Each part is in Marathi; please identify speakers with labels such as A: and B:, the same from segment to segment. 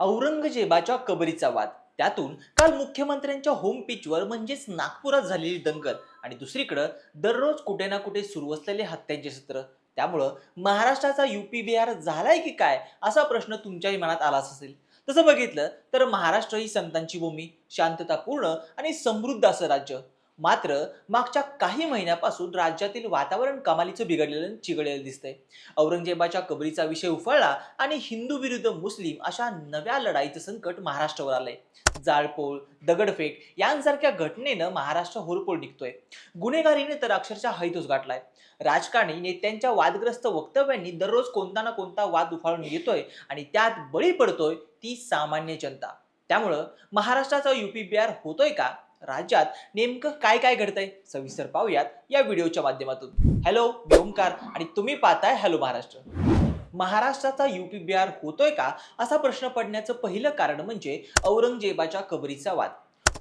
A: औरंगजेबाच्या कबरीचा वाद. त्यातून काल मुख्यमंत्र्यांच्या होम पिचवर म्हणजेच नागपुरात झालेली दंगल आणि दुसरीकडं दररोज कुठे ना कुठे सुरू असलेले हत्यांचे सत्र. त्यामुळं महाराष्ट्राचा युपी बिहार झालाय की काय असा प्रश्न तुमच्याही मनात आलाच असेल. तसं बघितलं तर महाराष्ट्र ही संतांची भूमी शांततापूर्ण आणि समृद्ध असं राज्य. मात्र मागच्या काही महिन्यापासून राज्यातील वातावरण कमालीचं बिघडलेलं चिघडलेलं दिसतंय. औरंगजेबाच्या कबरीचा विषय उफाळला आणि हिंदू विरुद्ध मुस्लिम अशा नव्या लढाईचं संकट महाराष्ट्रावर आलंय. जाळपोळ दगडफेक यांसारख्या घटनेनं महाराष्ट्र होरपोळ निघतोय. गुन्हेगारीने तर अक्षरशः हैतोस गाठलाय. राजकारणी नेत्यांच्या वादग्रस्त वक्तव्यांनी दररोज कोणता ना कोणता वाद उफाळून येतोय आणि त्यात बळी पडतोय ती सामान्य जनता. त्यामुळं महाराष्ट्राचा युपी बिहार होतोय का? राज्यात नेमकं काय काय घडतंय सविस्तर पाहूयात या व्हिडिओच्या माध्यमातून. हॅलो मी ओंकार आणि तुम्ही पाहताय हॅलो महाराष्ट्र. महाराष्ट्राचा युपी बिहार होतोय का? असा प्रश्न पडण्याचं पहिलं कारण म्हणजे औरंगजेबाच्या कबरीचा वाद.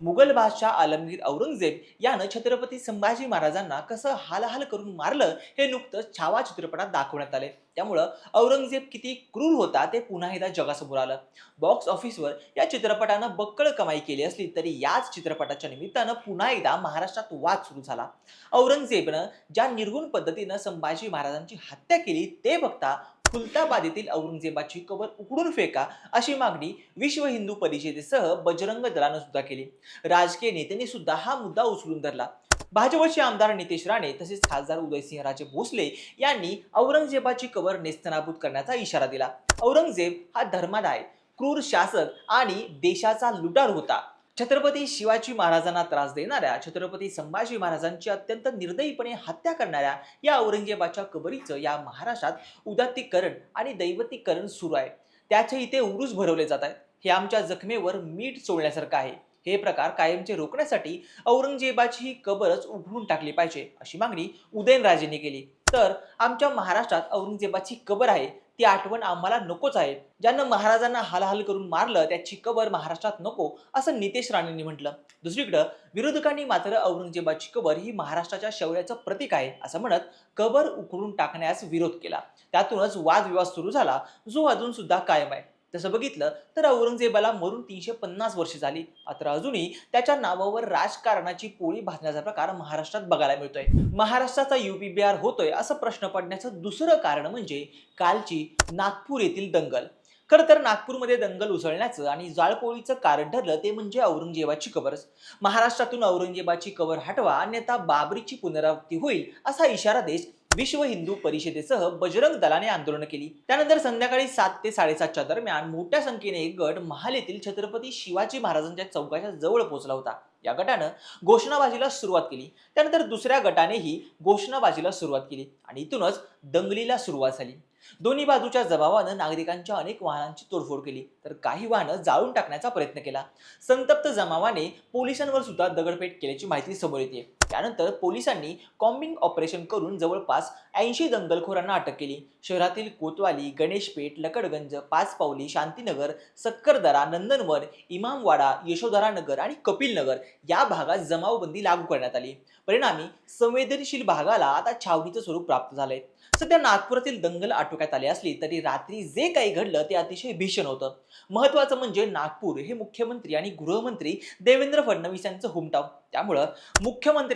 A: मुघल बादशाह आलमगीर औरंगजेब यानं छत्रपती संभाजी महाराजांना कसं हालहाल करून मारलं हे नुकतंच छावा चित्रपटात दाखवण्यात आले. त्यामुळं औरंगजेब किती क्रूर होता ते पुन्हा एकदा जगासमोर आलं. बॉक्स ऑफिसवर या चित्रपटानं बक्कळ कमाई केली असली तरी याच चित्रपटाच्या निमित्तानं पुन्हा एकदा महाराष्ट्रात वाद सुरू झाला. औरंगजेबनं ज्या निर्गुण पद्धतीनं संभाजी महाराजांची हत्या केली ते बघता खुलताबाद येथील औरंगजेबाची कबर उकडून फेका अशी मागणी विश्व हिंदू परिषदेसह बजरंग दलानं सुद्धा केली. राजकीय नेत्यांनी सुद्धा हा मुद्दा उचलून धरला. भाजपचे आमदार नितेश राणे तसेच खासदार उदयसिंहराजे भोसले यांनी औरंगजेबाची कबर नेस्तनाबूत करण्याचा इशारा दिला. औरंगजेब हा धर्मादाय क्रूर शासक आणि देशाचा लुटार होता. छत्रपती शिवाजी महाराजांना त्रास देणाऱ्या छत्रपती संभाजी महाराजांची अत्यंत निर्दयीपणे हत्या करणाऱ्या या औरंगजेबाच्या कबरीचं या महाराष्ट्रात उदात्तीकरण आणि दैवतीकरण सुरू आहे. त्याचे इथे उरूस भरवले जात आहेत. हे आमच्या जखमेवर मीठ चोळण्यासारखं आहे. हे प्रकार कायमचे रोखण्यासाठी औरंगजेबाची ही कबरच उघडून टाकली पाहिजे अशी मागणी उदयनराजेंनी केली. तर आमच्या महाराष्ट्रात औरंगजेबाची कबर आहे. ती आठवण आम्हाला नकोच आहे. ज्यानं महाराजांना हालहाल करून मारलं त्याची कबर महाराष्ट्रात नको असं नितेश राणेंनी म्हटलं. दुसरीकडं विरोधकांनी मात्र औरंगजेबाची कबर ही महाराष्ट्राच्या शौर्याचं प्रतीक आहे असं म्हणत कबर उकळून टाकण्यास विरोध केला. त्यातूनच वादविवाद सुरू झाला जो अजून सुद्धा कायम आहे. तसं बघितलं तर औरंगजेबाला मरून तीनशे पन्नास वर्षे झाली. मात्र अजूनही त्याच्या नावावर राजकारणाची पोळी भाजण्याचा प्रकार महाराष्ट्रात बघायला मिळतोय. महाराष्ट्राचा युपी बिहार होतोय असं प्रश्न पडण्याचं दुसरं कारण म्हणजे कालची नागपूर येथील दंगल. खरं तर नागपूरमध्ये दंगल उसळण्याचं आणि जाळपोळीचं कारण ठरलं ते म्हणजे औरंगजेबाची कबरच. महाराष्ट्रातून औरंगजेबाची कबर हटवा अन्यथा बाबरीची पुनरावृत्ती होईल असा इशारा देश विश्व हिंदू परिषदेसह बजरंग दलाने आंदोलन केली. त्यानंतर संध्याकाळी सात ते साडेसातच्या दरम्यान मोठ्या संख्येने एक गट महाल येथील छत्रपती शिवाजी महाराजांच्या चौकाच्या जवळ पोहोचला होता. या गटानं घोषणाबाजीला सुरुवात केली. त्यानंतर दुसऱ्या गटानेही घोषणाबाजीला सुरुवात केली आणि इथूनच दंगलीला सुरुवात झाली. दोन्ही बाजूच्या जबावानं नागरिकांच्या अनेक वाहनांची तोडफोड केली. तर काही वाहनं जाळून टाकण्याचा प्रयत्न केला. संतप्त जमावाने पोलिसांवर सुद्धा दगडफेट केल्याची माहिती समोर येते त्यानंतर पोलिसांनी कॉम्बिंग ऑपरेशन करून जवळपास ऐंशी दंगलखोरांना अटक केली. शहरातील कोतवाली गणेशपेठ लकडगंज पाचपावली शांतीनगर सक्करदरा नंदनवन इमामवाडा यशोधरा नगर आणि कपिल नगर या भागात जमावबंदी लागू करण्यात आली. परिणामी संवेदनशील भागाला आता छावणीचं स्वरूप प्राप्त झालंय. सध्या नागपुरातील दंगल आटोक्यात आली असली तरी रात्री जे काही घडलं ते अतिशय भीषण होतं. महत्वाचं म्हणजे नागपूर हे मुख्यमंत्री आणि गृहमंत्री देवेंद्र फडणवीस यांचं होमटाऊन. त्यामुळं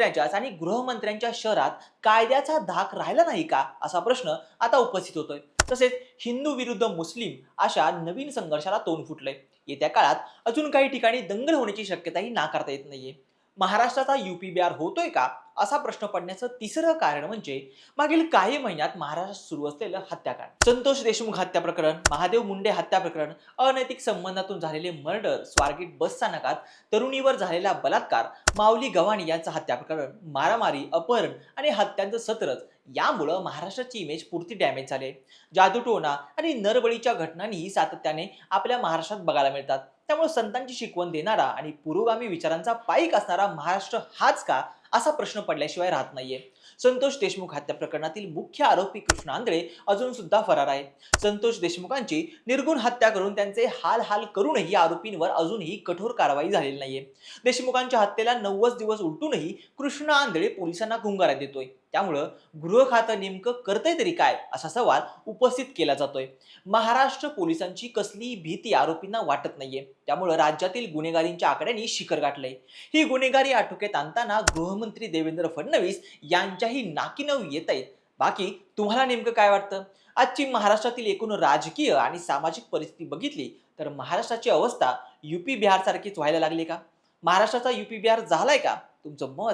A: मुख्यमंत्र्यांच्याच आणि गृहमंत्र्यांच्या शहरात कायद्याचा धाक राहिला नाही का? असा प्रश्न आता उपस्थित होतोय. तसेच हिंदू विरुद्ध मुस्लिम अशा नवीन संघर्षाला तोंड फुटलंय. येत्या काळात अजून काही ठिकाणी दंगल होण्याची शक्यताही नाकारता येत नाहीये. महाराष्ट्राचा युपी बिहार होतोय का? असा प्रश्न पडण्याचं तिसरं कारण म्हणजे मागील काही महिन्यात महाराष्ट्रात सुरू असलेलं हत्याकांड. संतोष देशमुख हत्या प्रकरण महादेव मुंडे हत्या प्रकरण अनैतिक संबंधातून झालेले मर्डर स्वारगेट बस स्थानकात तरुणीवर झालेला बलात्कार माऊली गव्हाणी यांचं हत्या प्रकरण मारामारी अपहरण आणि हत्यांचं सत्रच यामुळं महाराष्ट्राची इमेज पुरती डॅमेज झाले जादूटोणा आणि नरबळीच्या घटनांनीही सातत्याने आपल्या महाराष्ट्रात बघायला मिळतात. त्यामुळे संतांची शिकवण देणारा आणि पुरोगामी विचारांचा पाईक असणारा महाराष्ट्र हाच का? असा प्रश्न पडल्याशिवाय राहत नाहीये. संतोष देशमुख हत्या प्रकरणातील मुख्य आरोपी कृष्ण आंधळे अजून सुद्धा फरार आहे. संतोष देशमुखांची निर्गुण हत्या करून त्यांचे हाल हाल करूनही आरोपींवर अजूनही कठोर कारवाई झालेली नाहीये. देशमुखांच्या हत्येला नव्वद दिवस उलटूनही कृष्ण आंधळे पोलिसांना गुंगारा देतोय. त्यामुळं गृह खातं नेमकं करतंय तरी काय असा सवाल उपस्थित केला जातोय. महाराष्ट्र पोलिसांची कसलीही भीती आरोपींना वाटत नाहीये. त्यामुळं राज्यातील गुन्हेगारींच्या आकड्यांनी शिखर गाठलंय. ही गुन्हेगारी आटोक्यात आणताना गृहमंत्री देवेंद्र फडणवीस यांच्याही नाकीनऊ येत आहेत बाकी तुम्हाला नेमकं काय वाटतं? आजची महाराष्ट्रातील एकूण राजकीय आणि सामाजिक परिस्थिती बघितली तर महाराष्ट्राची अवस्था युपी बिहार सारखीच व्हायला लागली का? महाराष्ट्राचा युपी बिहार झालाय का? तुमचं मत